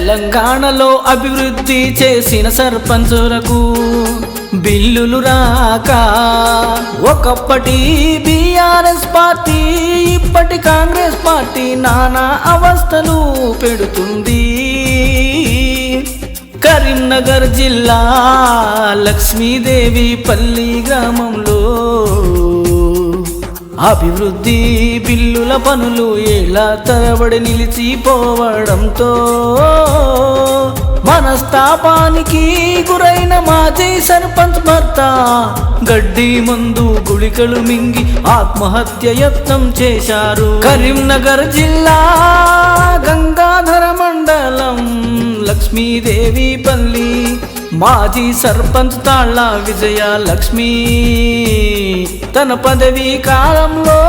తెలంగాణలో అభివృద్ధి చేసిన సర్పంచులకు బిల్లులు రాక ఒకప్పటి బీఆర్ఎస్ పార్టీ ఇప్పటి కాంగ్రెస్ పార్టీ నానా అవస్థలు పెడుతుంది. కరీంనగర్ జిల్లా లక్ష్మీదేవి పల్లి గ్రామం అభివృద్ధి బిల్లుల పనులు ఎలా తరబడి నిలిచిపోవడంతో మనస్తాపానికి గురైన మాజీ సర్పంచ్ భర్త గడ్డి మందు గుళికలు మింగి ఆత్మహత్య యత్నం చేశారు. కరీంనగర్ జిల్లా గంగాధర మండలం లక్ష్మీదేవి పల్లి మాజీ సర్పంచ్ తాళ్ళ విజయ లక్ష్మి. తన పదవీ కాలంలో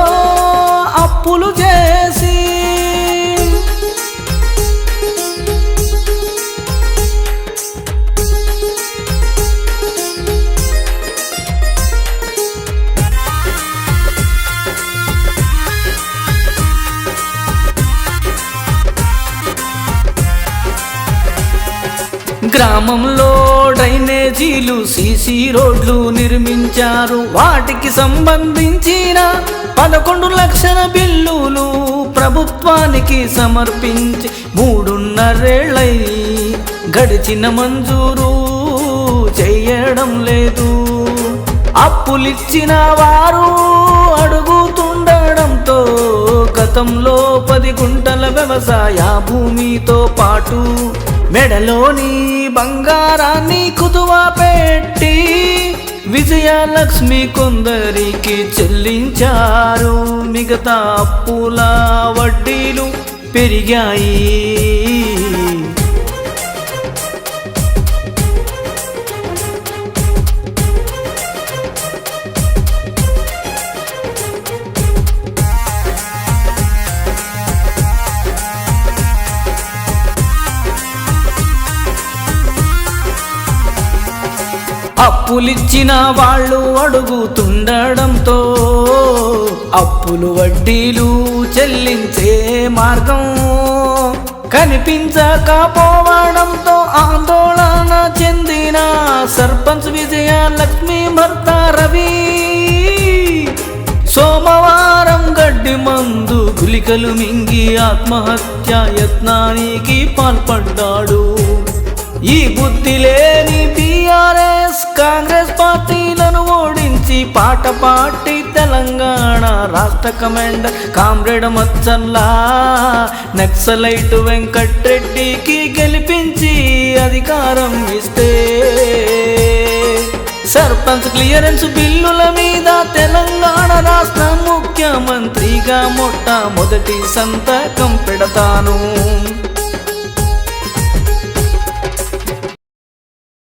అప్పు గ్రామంలో డ్రైనేజీలు సీసీ రోడ్లు నిర్మించారు. వాటికి సంబంధించిన పదకొండు లక్షల బిల్లులు ప్రభుత్వానికి సమర్పించి మూడున్నరేళ్ళై గడిచిన మంజూరు చేయడం లేదు. అప్పులిచ్చిన వారు అడుగుతుండడంతో గతంలో పది గుంటల వ్యవసాయ భూమితో పాటు మెడలోని బంగారాన్ని కుదువా పెట్టి విజయలక్ష్మి కొందరికి చెల్లించారు మిగతా అప్పుల వడ్డీలు పెరిగాయి. అప్పులిచ్చిన వాళ్ళు అడుగుతుండడంతో అప్పులు వడ్డీలు చెల్లించే మార్గం కనిపించకపోవడంతో ఆందోళన చెందిన సర్పంచ్ విజయ లక్ష్మి భర్త రవి. సోమవారం గడ్డి మందు గులికలు మింగి ఆత్మహత్య యత్నానికి పాల్పడ్డాడు. ఈ బుద్ధి లేని కాంగ్రెస్ పార్టీలను ఓడించి పాట పాటి తెలంగాణ రాష్ట్ర కమాండర్ కామ్రేడ్ మచ్చల్లా నక్సలైట్ వెంకట్రెడ్డికి గెలిపించి అధికారం ఇస్తే. సర్పంచ్ క్లియరెన్స్ బిల్లుల మీద తెలంగాణ రాష్ట్ర ముఖ్యమంత్రిగా మొట్టమొదటి సంతకం పెడతాను.